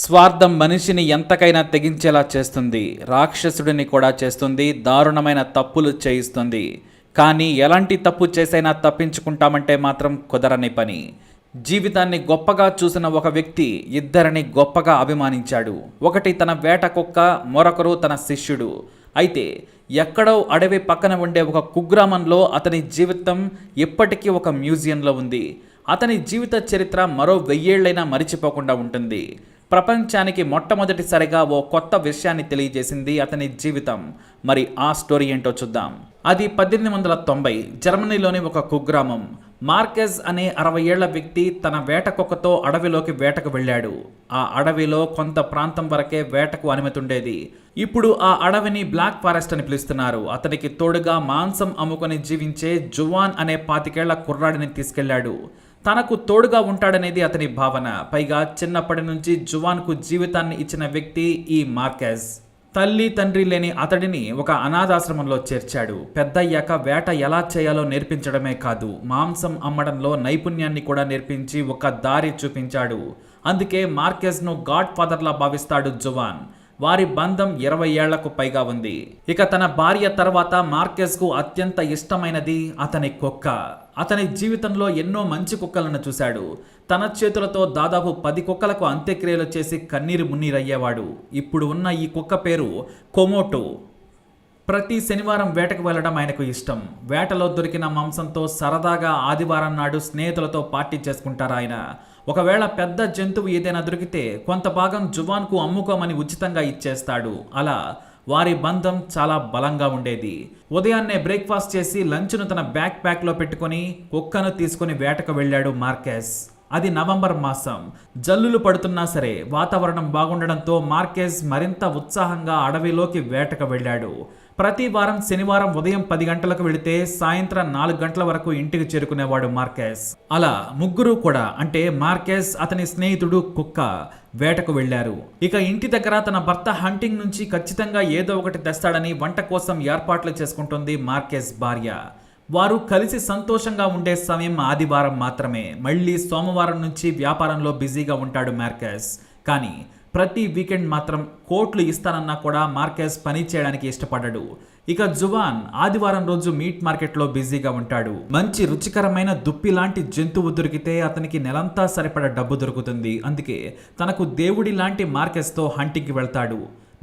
స్వార్థం మనిషిని ఎంతకైనా తెగించేలా చేస్తుంది రాక్షసుడిని కూడా చేస్తుంది దారుణమైన తప్పులు చేయిస్తుంది. కానీ ఎలాంటి తప్పు చేసైనా తప్పించుకుంటామంటే మాత్రం కుదరని పని. జీవితాన్ని గొప్పగా చూసిన ఒక వ్యక్తి ఇద్దరిని గొప్పగా అభిమానించాడు. ఒకటి తన వేట కుక్క మరొకరు తన శిష్యుడు. అయితే ఎక్కడో అడవి పక్కన ఉండే ఒక కుగ్రామంలో అతని జీవితం ఇప్పటికీ ఒక మ్యూజియంలో ఉంది. అతని జీవిత చరిత్ర మరో వెయ్యేళ్ళైనా మరిచిపోకుండా ఉంటుంది. ప్రపంచానికి మొట్టమొదటిసారిగా ఓ కొత్త విషయాన్ని తెలియజేసింది అతని జీవితం. మరి ఆ స్టోరీ ఏంటో చూద్దాం. అది పద్దెనిమిది వందల తొంభై జర్మనీలోని ఒక కుగ్రామం. మార్కెజ్ అనే అరవై ఏళ్ళ వ్యక్తి తన వేటకొక్కతో అడవిలోకి వేటకు వెళ్ళాడు. ఆ అడవిలో కొంత ప్రాంతం వరకే వేటకు అనుమతి ఉండేది ఇప్పుడు ఆ అడవిని బ్లాక్ ఫారెస్ట్ అని పిలుస్తున్నారు. అతనికి తోడుగా మాంసం అమ్ముకొని జీవించే జువాన్ అనే పాతికేళ్ళ కుర్రాడిని తీసుకెళ్ళాడు తనకు తోడుగా ఉంటాడనేది అతని భావన. పైగా చిన్నప్పటి నుంచి జువాన్కు జీవితాన్ని ఇచ్చిన వ్యక్తి ఈ మార్కెజ్. తల్లి తండ్రి లేని అతడిని ఒక అనాథాశ్రమంలో చేర్చాడు. పెద్దయ్యాక వేట ఎలా చేయాలో నేర్పించడమే కాదు మాంసం అమ్మడంలో నైపుణ్యాన్ని కూడా నేర్పించి ఒక దారి చూపించాడు. అందుకే మార్కెజ్ను గాడ్ ఫాదర్లా భావిస్తాడు జువాన్. వారి బంధం ఇరవై ఏళ్ళకు పైగా ఉంది. ఇక తన భార్య తర్వాత మార్కెస్కు అత్యంత ఇష్టమైనది అతని కుక్క. అతని జీవితంలో ఎన్నో మంచి కుక్కలను చూశాడు. తన చేతులతో దాదాపు పది కుక్కలకు అంత్యక్రియలు చేసి కన్నీరు మున్నీరయ్యేవాడు. ఇప్పుడు ఉన్న ఈ కుక్క పేరు కొమోటో. ప్రతి శనివారం వేటకు వెళ్ళడం ఆయనకు ఇష్టం. వేటలో దొరికిన మాంసంతో సరదాగా ఆదివారం నాడు స్నేహితులతో పార్టీ చేసుకుంటారు ఆయన. ఒకవేళ పెద్ద జంతువు ఏదైనా దొరికితే కొంత భాగం జువాన్కు అమ్ముకోమని ఉచితంగా ఇచ్చేస్తాడు. అలా వారి బంధం చాలా బలంగా ఉండేది. ఉదయాన్నే బ్రేక్ఫాస్ట్ చేసి లంచ్ను తన బ్యాక్ ప్యాక్లో పెట్టుకొని కుక్కను తీసుకుని వేటకు వెళ్ళాడు మార్కెస్. అది నవంబర్ మాసం. జల్లులు పడుతున్నా సరే వాతావరణం బాగుండడంతో మార్కెస్ మరింత ఉత్సాహంగా అడవిలోకి వేటకు వెళ్ళాడు. ప్రతి వారం శనివారం ఉదయం పది గంటలకు వెళితే సాయంత్రం నాలుగు గంటల వరకు ఇంటికి చేరుకునేవాడు మార్కెస్. అలా ముగ్గురు కూడా అంటే మార్కెస్ అతని స్నేహితుడు కుక్క వేటకు వెళ్ళారు ఇక ఇంటి దగ్గర తన భర్త హంటింగ్ నుంచి ఖచ్చితంగా ఏదో ఒకటి తెస్తాడని వంట కోసం ఏర్పాట్లు చేసుకుంటుంది మార్కెస్ భార్య. వారు కలిసి సంతోషంగా ఉండే సమయం ఆదివారం మాత్రమే. మళ్ళీ సోమవారం నుంచి వ్యాపారంలో బిజీగా ఉంటాడు మార్కెస్. కానీ ప్రతి వీకెండ్ మాత్రం కోట్లు ఇస్తానన్నా కూడా మార్కెస్ పని చేయడానికి ఇష్టపడ్డాడు ఇక జువాన్ ఆదివారం రోజు మీట్ మార్కెట్లో బిజీగా ఉంటాడు. మంచి రుచికరమైన దుప్పి లాంటి జంతువు దొరికితే అతనికి నెలంతా సరిపడ డబ్బు దొరుకుతుంది. అందుకే తనకు దేవుడి లాంటి మార్కెస్తో హంటింగ్కి వెళ్తాడు.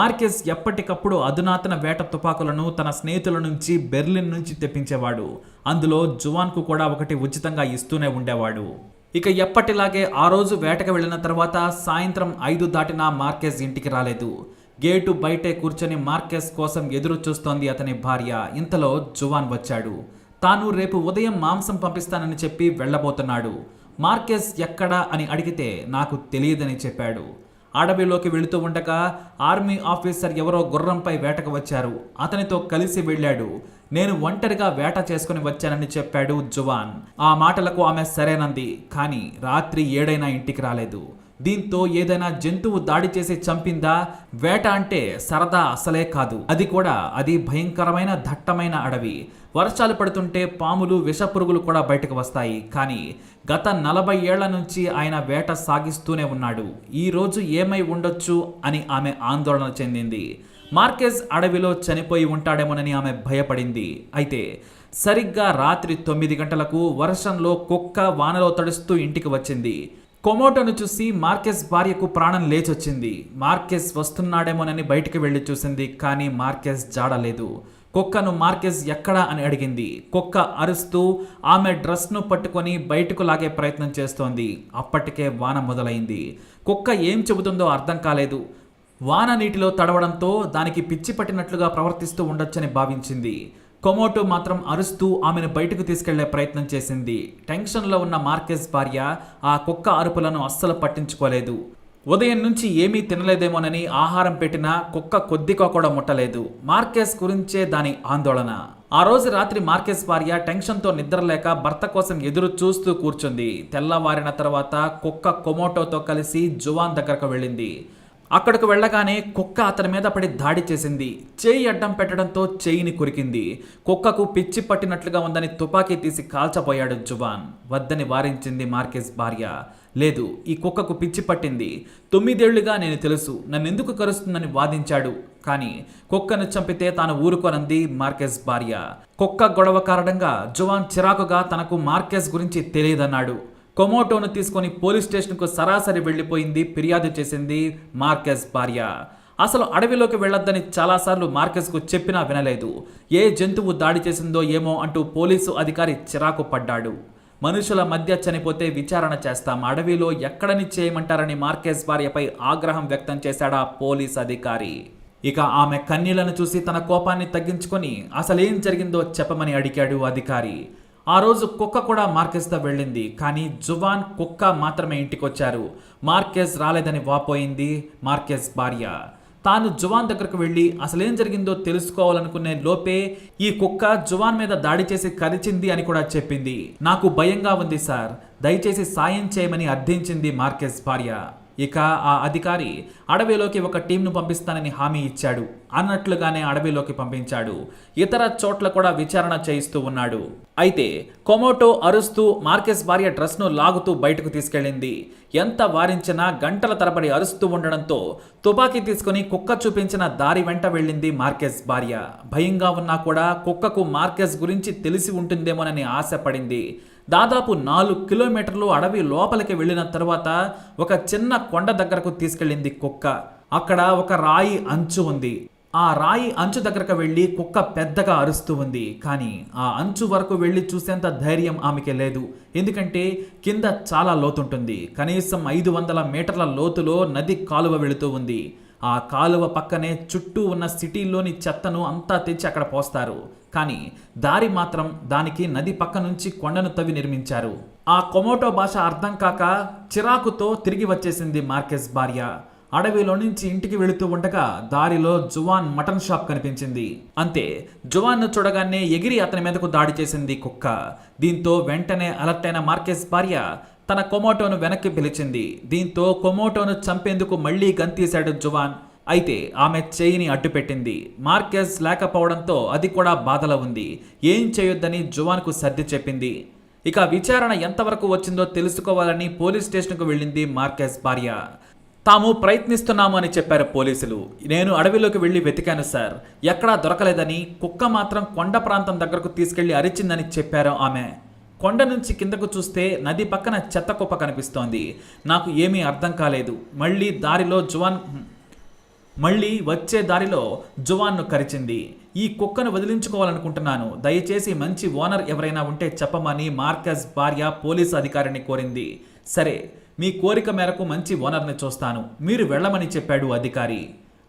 మార్కెస్ ఎప్పటికప్పుడు అధునాతన వేట తుపాకులను తన స్నేహితుల నుంచి బెర్లిన్ నుంచి తెప్పించేవాడు. అందులో జువాన్కు కూడా ఒకటి ఉచితంగా ఇస్తూనే ఉండేవాడు. ఇక ఎప్పటిలాగే ఆ రోజు వేటకు వెళ్ళిన తర్వాత సాయంత్రం ఐదు దాటినా మార్కెస్ ఇంటికి రాలేదు. గేటు బయటే కూర్చొని మార్కెస్ కోసం ఎదురు చూస్తోంది అతని భార్య. ఇంతలో జువాన్ వచ్చాడు. తాను రేపు ఉదయం మాంసం పంపిస్తానని చెప్పి వెళ్ళబోతున్నాడు. మార్కెస్ ఎక్కడా అని అడిగితే నాకు తెలియదని చెప్పాడు. అడవిలోకి వెళుతూ ఉండగా ఆర్మీ ఆఫీసర్ ఎవరో గుర్రంపై వేటకు వచ్చారు. అతనితో కలిసి వెళ్ళాడు. నేను ఒంటరిగా వేట చేసుకుని వచ్చానని చెప్పాడు జువాన్. ఆ మాటలకు ఆమె సరేనంది కానీ రాత్రి ఏడైనా ఇంటికి రాలేదు. దీంతో ఏదైనా జంతువు దాడి చేసి చంపిందా? వేట అంటే సరదా అసలే కాదు. అది కూడా అది భయంకరమైన దట్టమైన అడవి. వర్షాలు పడుతుంటే పాములు విషపురుగులు కూడా బయటకు వస్తాయి. కానీ గత నలభై ఏళ్ళ నుంచి ఆయన వేట సాగిస్తూనే ఉన్నాడు. ఈ రోజు ఏమై ఉండొచ్చు అని ఆమె ఆందోళన చెందింది. మార్కెజ్ అడవిలో చనిపోయి ఉంటాడేమోనని ఆమె భయపడింది. అయితే సరిగ్గా రాత్రి తొమ్మిది గంటలకు వర్షంలో కుక్క వానలో తడుస్తూ ఇంటికి వచ్చింది. కొమోటోను చూసి మార్కెస్ భార్యకు ప్రాణం లేచొచ్చింది. మార్కెస్ వస్తున్నాడేమోనని బయటికి వెళ్ళి చూసింది కానీ మార్కెస్ జాడలేదు. కుక్కను మార్కెస్ ఎక్కడా అని అడిగింది. కుక్క అరుస్తూ ఆమె డ్రెస్ను పట్టుకొని బయటకు లాగే ప్రయత్నం చేస్తోంది. అప్పటికే వాన మొదలైంది. కుక్క ఏం చెబుతుందో అర్థం కాలేదు. వాన నీటిలో తడవడంతో దానికి పిచ్చి పట్టినట్లుగా ప్రవర్తిస్తూ ఉండొచ్చని భావించింది. కొమోటో మాత్రం అరుస్తూ ఆమెను బయటకు తీసుకెళ్ళే ప్రయత్నం చేసింది. టెన్షన్లో ఉన్న మార్కెస్ భార్య ఆ కుక్క అరుపులను అస్సలు పట్టించుకోలేదు. ఉదయం నుంచి ఏమీ తినలేదేమోనని ఆహారం పెట్టినా కుక్క కొద్దిగా కూడా ముట్టలేదు. మార్కెస్ గురించే దాని ఆందోళన. ఆ రోజు రాత్రి మార్కెస్ భార్య టెన్షన్తో నిద్రలేక భర్త కోసం ఎదురు చూస్తూ కూర్చుంది. తెల్లవారిన తర్వాత కుక్క కొమోటోతో కలిసి జువాన్ దగ్గరకు వెళ్ళింది. అక్కడికి వెళ్ళగానే కుక్క అతని మీద పడి దాడి చేసింది. చేయి అడ్డం పెట్టడంతో చేయిని కొరికింది. కుక్కకు పిచ్చి పట్టినట్లుగా ఉందని తుపాకీ తీసి కాల్చబోయాడు జువాన్. వద్దని వారించింది మార్కెస్ భార్య. లేదు ఈ కుక్కకు పిచ్చి పట్టింది. తొమ్మిదేళ్ళుగా నేను తెలుసు నన్నెందుకు కరుస్తుందని వాదించాడు. కానీ కుక్కను చంపితే తాను ఊరుకోనంది మార్కెస్ భార్య. కుక్క గొడవ కారణంగా జువాన్ చిరాకుగా తనకు మార్కెస్ గురించి తెలియదన్నాడు. కొమోటోను తీసుకొని పోలీస్ స్టేషన్కు సరాసరి వెళ్ళిపోయింది ఫిర్యాదు చేసింది మార్కెస్ భార్య. అసలు అడవిలోకి వెళ్ళొద్దని చాలాసార్లు మార్కెస్కు చెప్పినా వినలేదు. ఏ జంతువు దాడి చేసిందో ఏమో అంటూ పోలీసు అధికారి చిరాకు పడ్డాడు. మనుషుల మధ్య చనిపోతే విచారణ చేస్తాం అడవిలో ఎక్కడని చేయమంటారని మార్కెస్ భార్యపై ఆగ్రహం వ్యక్తం చేశాడా పోలీస్ అధికారి. ఇక ఆమె కన్నీళ్ళను చూసి తన కోపాన్ని తగ్గించుకొని అసలేం జరిగిందో చెప్పమని అడిగాడు అధికారి. ఆ రోజు కుక్క కూడా మార్కెస్తో వెళ్ళింది కానీ జువాన్ కుక్క మాత్రమే ఇంటికొచ్చారు. మార్కెస్ రాలేదని వాపోయింది మార్కెస్ భార్య. తాను జువాన్ దగ్గరకు వెళ్ళి అసలేం జరిగిందో తెలుసుకోవాలనుకునే లోపే ఈ కుక్క జువాన్ మీద దాడి చేసి కరిచింది అని కూడా చెప్పింది. నాకు భయంగా ఉంది సార్ దయచేసి సాయం చేయమని అర్థించింది మార్కెస్ భార్య. ఇక ఆ అధికారి అడవిలోకి ఒక టీంను పంపిస్తానని హామీ ఇచ్చాడు. అన్నట్లుగానే అడవిలోకి పంపించాడు. ఇతర చోట్ల కూడా విచారణ చేయిస్తూ ఉన్నాడు. అయితే కొమోటో అరుస్తూ మార్కెస్ భార్య డ్రెస్ను లాగుతూ బయటకు తీసుకెళ్ళింది. ఎంత వారించినా గంటల తరబడి అరుస్తూ ఉండడంతో తుపాకీ తీసుకుని కుక్క చూపించిన దారి వెంట వెళ్ళింది మార్కెస్ భార్య. భయంగా ఉన్నా కూడా కుక్కకు మార్కెస్ గురించి తెలిసి ఉంటుందేమోనని ఆశపడింది. దాదాపు నాలుగు కిలోమీటర్లు అడవి లోపలికి వెళ్ళిన తర్వాత ఒక చిన్న కొండ దగ్గరకు తీసుకెళ్ళింది కుక్క. అక్కడ ఒక రాయి అంచు ఉంది. ఆ రాయి అంచు దగ్గరకు వెళ్ళి కుక్క పెద్దగా అరుస్తూ ఉంది. కానీ ఆ అంచు వరకు వెళ్ళి చూసేంత ధైర్యం ఆమెకి లేదు. ఎందుకంటే కింద చాలా లోతుంటుంది. కనీసం ఐదు వందల మీటర్ల లోతులో నది కాలువ వెళుతూ ఉంది. ఆ కాలువ పక్కనే చుట్టూ ఉన్న సిటీలోని చెత్తను అంతా తెచ్చి అక్కడ పోస్తారు. కానీ దారి మాత్రం దానికి నది పక్క నుంచి కొండను తవ్వి నిర్మించారు. ఆ కొమోటో భాష అర్థం కాక చిరాకుతో తిరిగి వచ్చేసింది మార్కెస్ భార్య. అడవిలో నుంచి ఇంటికి వెళుతూ ఉండగా దారిలో జువాన్ మటన్ షాప్ కనిపించింది. అంతే జువాన్ను చూడగానే ఎగిరి అతని మీదకు దాడి చేసింది కుక్క. దీంతో వెంటనే అలర్ట్ అయిన మార్కెస్ భార్య తన కొమోటోను వెనక్కి పిలిచింది. దీంతో కొమోటోను చంపేందుకు మళ్ళీ గంతీశాడు జువాన్. అయితే ఆమె చేయిని అడ్డుపెట్టింది. మార్కెస్ లేకపోవడంతో అది కూడా బాధలో ఉంది. ఏం చేయొద్దని జువాన్కు సర్ది చెప్పింది. ఇక విచారణ ఎంతవరకు వచ్చిందో తెలుసుకోవాలని పోలీస్ స్టేషన్కు వెళ్ళింది మార్కెస్ భార్య. తాము ప్రయత్నిస్తున్నాము అని చెప్పారు పోలీసులు. నేను అడవిలోకి వెళ్ళి వెతికాను సార్. ఎక్కడా దొరకలేదని కుక్క మాత్రం కొండ ప్రాంతం దగ్గరకు తీసుకెళ్ళి అరిచిందని చెప్పారు ఆమె. కొండ నుంచి కిందకు చూస్తే నది పక్కన చెత్త కుప్ప కనిపిస్తోంది. నాకు ఏమీ అర్థం కాలేదు. మళ్ళీ దారిలో జువాన్ మళ్ళీ వచ్చే దారిలో జువాన్ను కరిచింది. ఈ కుక్కను వదిలించుకోవాలనుకుంటున్నాను. దయచేసి మంచి ఓనర్ ఎవరైనా ఉంటే చెప్పమని మార్కస్ భార్య పోలీసు అధికారిని కోరింది. సరే మీ కోరిక మేరకు మంచి ఓనర్ని చూస్తాను. మీరు వెళ్ళమని చెప్పాడు అధికారి.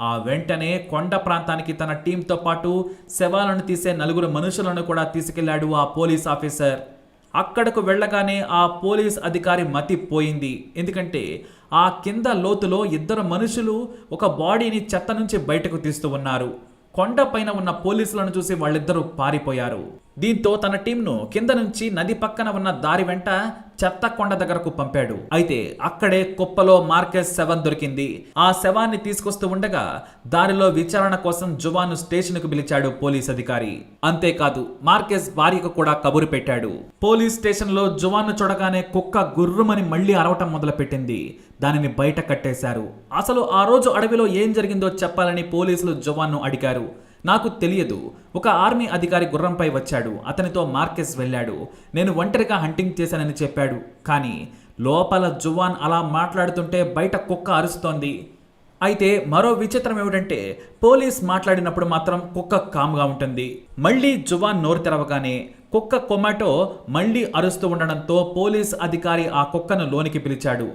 ఆ వెంటనే కొండ ప్రాంతానికి తన టీంతో పాటు శవాలను తీసే నలుగురు మనుషులను కూడా తీసుకెళ్ళాడు ఆ పోలీస్ ఆఫీసర్. అక్కడకు వెళ్ళగానే ఆ పోలీస్ అధికారి మతి పోయింది ఎందుకంటే ఆ కింద లోతులో ఇద్దరు మనుషులు ఒక బాడీని చెత్త నుంచి బయటకు తీస్తూ ఉన్నారు. కొండ పైన ఉన్న పోలీసులను చూసి వాళ్ళిద్దరూ పారిపోయారు. దీంతో తన టీంను కింద నుంచి నది పక్కన ఉన్న దారి వెంట చెత్త కొండ దగ్గరకు పంపాడు. అయితే అక్కడే కుప్పలో మార్కెస్ శవం దొరికింది. ఆ శవాన్ని తీసుకొస్తూ ఉండగా దారిలో విచారణ కోసం జువాను స్టేషన్కు పిలిచాడు పోలీస్ అధికారి. అంతేకాదు మార్కెస్ భార్యకు కూడా కబురు పెట్టాడు. పోలీస్ స్టేషన్లో జువాన్ను చూడగానే కుక్క గుర్రుమని మళ్ళీ అరవటం మొదలుపెట్టింది. దానిని బయట కట్టేశారు. అసలు ఆ రోజు అడవిలో ఏం జరిగిందో చెప్పాలని పోలీసులు జువాన్ను అడిగారు. నాకు తెలియదు. ఒక ఆర్మీ అధికారి గుర్రంపై వచ్చాడు. అతనితో మార్కెస్ వెళ్ళాడు. నేను ఒంటరిగా హంటింగ్ చేశానని చెప్పాడు. కానీ లోపల జువాన్ అలా మాట్లాడుతుంటే బయట కుక్క అరుస్తోంది. అయితే మరో విచిత్రం ఏమిటంటే పోలీస్ మాట్లాడినప్పుడు మాత్రం కుక్క కామ్గా ఉంటుంది. మళ్ళీ జువాన్ నోరు తెరవగానే కుక్క కొమాటో మళ్ళీ అరుస్తూ ఉండడంతో పోలీస్ అధికారి ఆ కుక్కను లోనికి పిలిచాడు.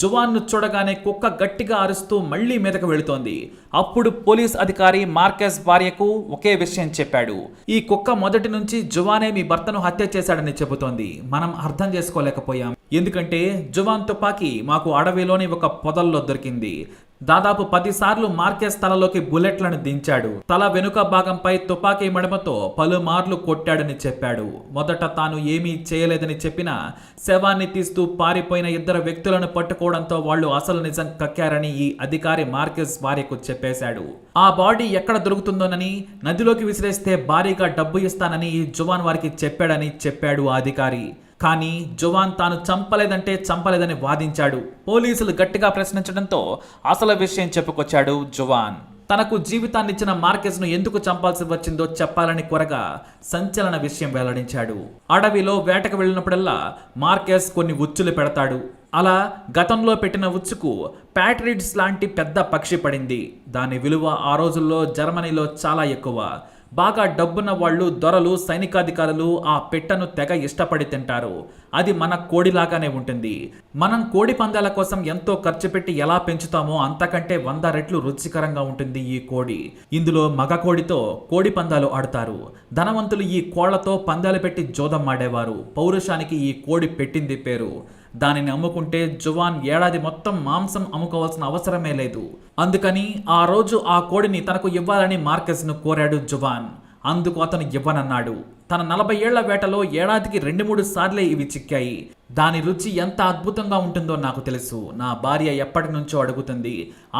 జువాన్ను చూడగానే కుక్క గట్టిగా అరుస్తూ మళ్ళీ మీదకు వెళుతోంది. అప్పుడు పోలీస్ అధికారి మార్కెస్ భార్యకు ఒకే విషయం చెప్పాడు. ఈ కుక్క మొదటి నుంచి జువానే మీ భర్తను హత్య చేశాడని చెబుతోంది. మనం అర్థం చేసుకోలేకపోయాం. ఎందుకంటే జువాన్ తుపాకీ మాకు అడవిలోని ఒక పొదల్లో దొరికింది. దాదాపు పదిసార్లు మార్కెస్ తలలోకి బుల్లెట్లను దించాడు. తల వెనుక భాగంపై తుపాకీ మడమతో పలుమార్లు కొట్టాడని చెప్పాడు. మొదట తాను ఏమీ చేయలేదని చెప్పినా శవాన్ని తీస్తూ పారిపోయిన ఇద్దరు వ్యక్తులను పట్టుకోవడంతో వాళ్ళు అసలు నిజం కక్కారని ఈ అధికారి మార్కెస్ భార్యకు చెప్పేశాడు. ఆ బాడీ ఎక్కడ దొరుకుతుందోనని నదిలోకి విసిరేస్తే భారీగా డబ్బు ఇస్తానని ఈ జువాన్ వారికి చెప్పాడని చెప్పాడు ఆ అధికారి. కానీ జువాన్ తాను చంపలేదంటే చంపలేదని వాదించాడు. పోలీసులు గట్టిగా ప్రశ్నించడంతో అసలు విషయం చెప్పుకొచ్చాడు జువాన్. తనకు జీవితాన్నిచ్చిన మార్కెజ్ను ఎందుకు చంపాల్సి వచ్చిందో చెప్పాలని కొరగా సంచలన విషయం వెల్లడించాడు. అడవిలో వేటకు వెళ్ళినప్పుడల్లా మార్కెస్ కొన్ని ఉచ్చులు పెడతాడు. అలా గతంలో పెట్టిన ఉచ్చుకు ప్యాట్రిడ్స్ లాంటి పెద్ద పక్షి పడింది. దాని విలువ ఆ రోజుల్లో జర్మనీలో చాలా ఎక్కువ. బాగా డబ్బున్న వాళ్ళు దొరలు సైనికాధికారులు ఆ పెట్టను తెగ ఇష్టపడి తింటారు. అది మన కోడిలాగానే ఉంటుంది. మనం కోడి పందాల కోసం ఎంతో ఖర్చు పెట్టి ఎలా పెంచుతామో అంతకంటే వంద రెట్లు రుచికరంగా ఉంటుంది ఈ కోడి. ఇందులో మగ కోడితో కోడి పందాలు ఆడతారు. ధనవంతులు ఈ కోళ్ళతో పందాలు పెట్టి జోదం ఆడేవారు. పౌరుషానికి ఈ కోడి పెట్టింది పేరు. దానిని అమ్ముకుంటే జువాన్ ఏడాది మొత్తం మాంసం అమ్ముకోవాల్సిన అవసరమే లేదు. అందుకని ఆ రోజు ఆ కోడిని తనకు ఇవ్వాలని మార్కెస్ను కోరాడు జువాన్. అందుకు అతను ఇవ్వనన్నాడు. తన నలభై ఏళ్ళ వేటలో ఏడాదికి రెండు మూడు సార్లే ఇవి చిక్కాయి. దాని రుచి ఎంత అద్భుతంగా ఉంటుందో నాకు తెలుసు. నా భార్య ఎప్పటి నుంచో అడుగుతుంది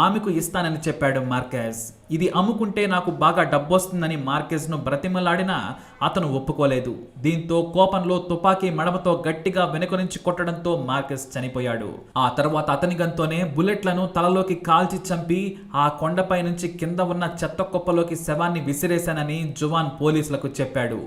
ఆమెకు ఇస్తానని చెప్పాడు మార్కెస్. ఇది అమ్ముకుంటే నాకు బాగా డబ్బొస్తుందని మార్కెస్ను బ్రతిమలాడినా అతను ఒప్పుకోలేదు. దీంతో కోపంలో తుపాకీ మడమతో గట్టిగా వెనుక నుంచి కొట్టడంతో మార్కెస్ చనిపోయాడు. ఆ తర్వాత అతని గంతోనే బుల్లెట్లను తలలోకి కాల్చి చంపి ఆ కొండపై నుంచి కింద ఉన్న చెత్త కుప్పలోకి శవాన్ని విసిరేశానని జువాన్ పోలీసులకు చెప్పాడు.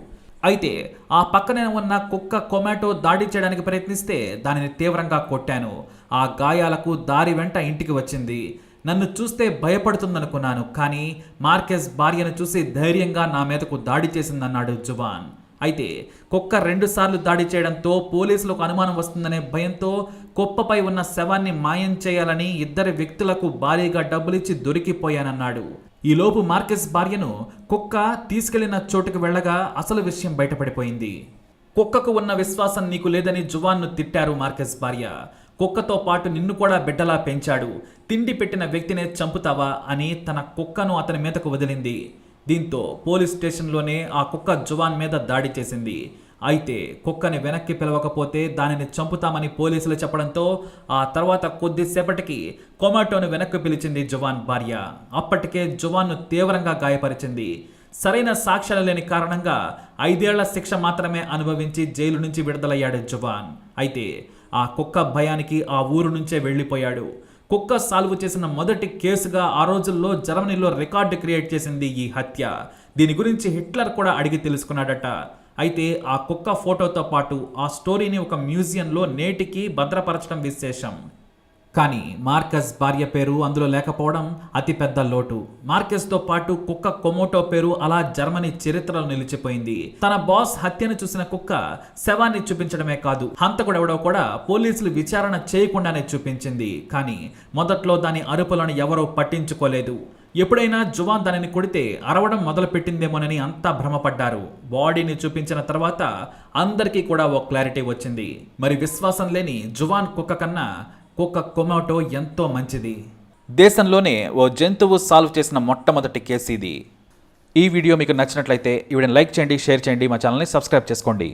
అయితే ఆ పక్కనే ఉన్న కుక్క కొమాటో దాడి చేయడానికి ప్రయత్నిస్తే దానిని తీవ్రంగా కొట్టాను. ఆ గాయాలకు దారి వెంట ఇంటికి వచ్చింది. నన్ను చూస్తే భయపడుతుందనుకున్నాను కానీ మార్కెస్ భార్యను చూసి ధైర్యంగా నా మీదకు దాడి చేసిందన్నాడు జువాన్. అయితే కుక్క రెండుసార్లు దాడి చేయడంతో పోలీసులకు అనుమానం వస్తుందనే భయంతో కుప్పపై ఉన్న శవాన్ని మాయం చేయాలని ఇద్దరు వ్యక్తులకు భారీగా డబ్బులిచ్చి దొరికిపోయానన్నాడు. ఈలోపు మార్కెస్ భార్యను కుక్క తీసుకెళ్ళిన చోటుకు వెళ్ళగా అసలు విషయం బయటపడిపోయింది. కుక్కకు ఉన్న విశ్వాసం నీకు లేదని జువాన్ను తిట్టారు మార్కెస్ భార్య. కుక్కతో పాటు నిన్ను కూడా బిడ్డలా పెంచాడు. తిండి పెట్టిన వ్యక్తినే చంపుతావా అని తన కుక్కను అతని మీదకు వదిలింది. దీంతో పోలీస్ స్టేషన్లోనే ఆ కుక్క జువాన్ మీద దాడి చేసింది. అయితే కుక్కని వెనక్కి పిలవకపోతే దానిని చంపుతామని పోలీసులు చెప్పడంతో ఆ తర్వాత కొద్దిసేపటికి కొమాటోను వెనక్కి పిలిచింది జువాన్ భార్య. అప్పటికే జువాన్ను తీవ్రంగా గాయపరిచింది. సరైన సాక్ష్యాలు లేని కారణంగా ఐదేళ్ళ శిక్ష మాత్రమే అనుభవించి జైలు నుంచి విడుదలయ్యాడు జువాన్. అయితే ఆ కుక్క భయానికి ఆ ఊరు నుంచే వెళ్ళిపోయాడు. కుక్క సాల్వ్ చేసిన మొదటి కేసుగా ఆ రోజుల్లో జర్మనీలో రికార్డు క్రియేట్ చేసింది ఈ హత్య. దీని గురించి హిట్లర్ కూడా అడిగి తెలుసుకున్నాడట. అయితే ఆ కుక్క ఫోటోతో పాటు ఆ స్టోరీని ఒక మ్యూజియంలో నేటికి భద్రపరచడం విశేషం. కానీ మార్కస్ భార్య పేరు అందులో లేకపోవడం అతిపెద్ద లోటు. మార్కెస్తో పాటు కుక్క కొమోటో పేరు అలా జర్మనీ చరిత్రలో నిలిచిపోయింది. తన బాస్ హత్యను చూసిన కుక్క శవాన్ని చూపించడమే కాదు హంతకుడెవడో కూడా పోలీసులు విచారణ చేయకుండానే చూపించింది. కానీ మొదట్లో దాని అరుపులను ఎవరూ పట్టించుకోలేదు. ఎప్పుడైనా జువాన్ దానిని కొడితే అరవడం మొదలు పెట్టిందేమోనని అంతా భ్రమపడ్డారు. బాడీని చూపించిన తర్వాత అందరికీ కూడా ఓ క్లారిటీ వచ్చింది. మరి విశ్వాసం లేని జువాన్ కుక్క కన్నా కుక్క కొమాటో ఎంతో మంచిది. దేశంలోనే ఓ జంతువు సాల్వ్ చేసిన మొట్టమొదటి కేసు ఇది. ఈ వీడియో మీకు నచ్చినట్లయితే వీడిని లైక్ చేయండి షేర్ చేయండి మా ఛానల్ని సబ్స్క్రైబ్ చేసుకోండి.